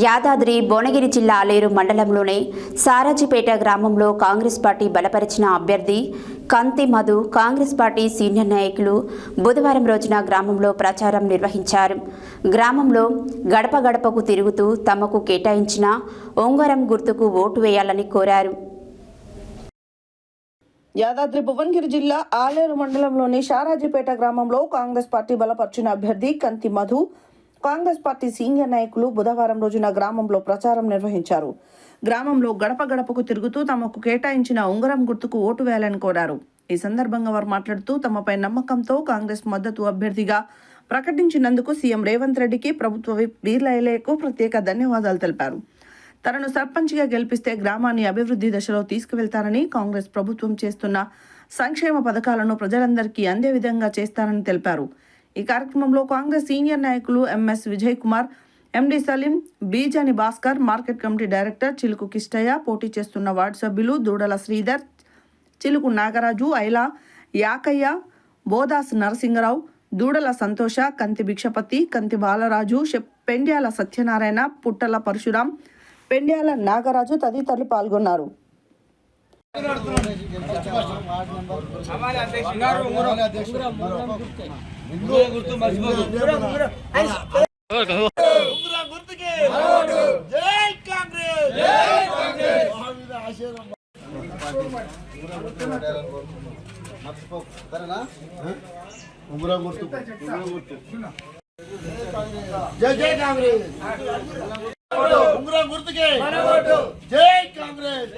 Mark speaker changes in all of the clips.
Speaker 1: యాదాద్రి భువనగిరి జిల్లా ఆలేరు మండలంలోని సారాజిపేట గ్రామంలో కాంగ్రెస్ పార్టీ బలపరిచిన అభ్యర్థి కంతి మధు కాంగ్రెస్ పార్టీ సీనియర్ నాయకులు బుధవారం రోజున గ్రామంలో ప్రచారం నిర్వహించారు. గ్రామంలో గడప గడపకు తిరుగుతూ తమకు కేటాయించిన ఉంగరం గుర్తుకు ఓటు వేయాలని కోరారు.
Speaker 2: యాదాద్రి భువనగిరి జిల్లా ఆలేరు మండలంలోని షారాజీపేట గ్రామంలో కాంగ్రెస్ పార్టీ బలపరిచిన అభ్యర్థి కంతి మధు కాంగ్రెస్ పార్టీ సీనియర్ నాయకులు బుధవారం రోజున గ్రామంలో ప్రచారం నిర్వహించారు. గ్రామంలో గడప గడపకు తిరుగుతూ తమకు కేటాయించిన ఉంగరం గుర్తుకు ఓటు వేయాలని కోరారు. ఈ సందర్భంగా వారు మాట్లాడుతూ తమపై నమ్మకంతో కాంగ్రెస్ మద్దతు అభ్యర్థిగా ప్రకటించినందుకు సీఎం రేవంత్ రెడ్డికి ప్రభుత్వ వీర్లయలకు ప్రత్యేక ధన్యవాదాలు తెలిపారు. తనను సర్పంచ్గా గెలిపిస్తే గ్రామాన్ని అభివృద్ధి దశలో తీసుకువెళ్తానని కాంగ్రెస్ ప్రభుత్వం చేస్తున్న సంక్షేమ పథకాలను ప్రజలందరికీ అందే విధంగా చేస్తానని తెలిపారు. ఈ కార్యక్రమంలో కాంగ్రెస్ సీనియర్ నాయకులు MS Vijay Kumar MD Salim Bijani Bhaskar market committee director Chiluku Kishtaiah పోటీ చేస్తున్న వార్డు సభ్యులు దూడల శ్రీధర్ చిలుకు నాగరాజు ఐలా యాకయ్య బోదాస్ నరసింగరావు దూడల సంతోష కంతి భిక్షపతి కంతి బాలరాజు పెండ్యాల సత్యనారాయణ పుట్టల పరశురాం పెండ్యాల నాగరాజు తదితరులు పాల్గొన్నారు.
Speaker 3: ఉంగరం గుర్తుకి జై కాంగ్రెస్ జై కాంగ్రెస్ మహావీర
Speaker 4: గుర్తు గుర్తు
Speaker 3: జై జై కాంగ్రెస్ ఉంగరం గుర్తుకే జై కాంగ్రెస్.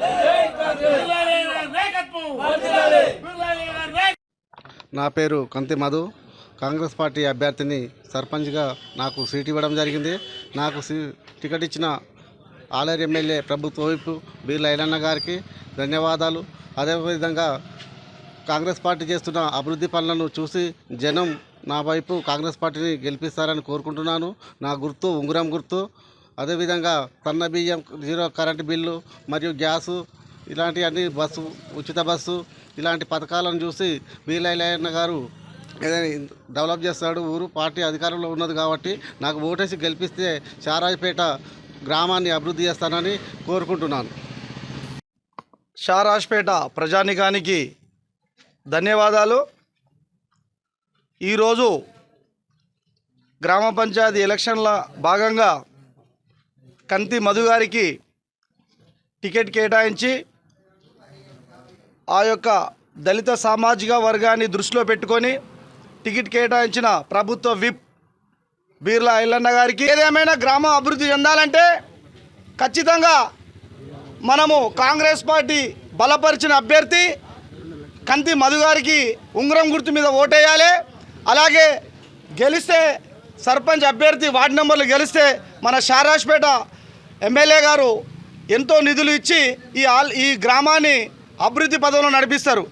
Speaker 4: నా పేరు కంతి మధు. కాంగ్రెస్ పార్టీ అభ్యర్థిని సర్పంచ్గా నాకు సీట్ ఇవ్వడం జరిగింది. నాకు సీ టికెట్ ఇచ్చిన ఆలేరు ఎమ్మెల్యే ప్రభుత్వ వైపు బీర్ల ఐలన్న గారికి ధన్యవాదాలు. అదేవిధంగా కాంగ్రెస్ పార్టీ చేస్తున్న అభివృద్ధి పనులను చూసి జనం నా వైపు కాంగ్రెస్ పార్టీని గెలిపిస్తారని కోరుకుంటున్నాను. నా గుర్తు ఉంగరం గుర్తు. అదేవిధంగా సన్న బియ్యం జీరో కరెంటు బిల్లు మరియు గ్యాసు ఇలాంటివన్నీ బస్సు ఉచిత బస్సు ఇలాంటి పథకాలను చూసి వీలైలయ్యన్న గారు డెవలప్ చేస్తాడు ఊరు పార్టీ అధికారంలో ఉన్నది కాబట్టి నాకు ఓటేసి గెలిపిస్తే షారాజ్పేట గ్రామాన్ని అభివృద్ధి చేస్తానని కోరుకుంటున్నాను.
Speaker 5: షారాజ్పేట ప్రజానికానికి ధన్యవాదాలు. ఈరోజు గ్రామ పంచాయతీ ఎలక్షన్ల భాగంగా కంతి మధు గారికి టికెట్ కేటాయించి ఆ యొక్క దళిత సామాజిక వర్గాన్ని దృష్టిలో పెట్టుకొని టికెట్ కేటాయించిన ప్రభుత్వ విప్ బీర్లా ఎల్లన్న గారికి ఏదేమైనా గ్రామం అభివృద్ధి చెందాలంటే ఖచ్చితంగా మనము కాంగ్రెస్ పార్టీ బలపరిచిన అభ్యర్థి కంతి మధు గారికి ఉంగరం గుర్తు మీద ఓటేయాలి. అలాగే గెలిస్తే సర్పంచ్ అభ్యర్థి వార్డు నెంబర్లు గెలిస్తే మన షారాజ్పేట ఎమ్మెల్యే గారు ఎంతో నిధులు ఇచ్చి ఈ ఆల్ ఈ గ్రామాన్ని అభివృద్ధి పదంలో నడిపిస్తారు.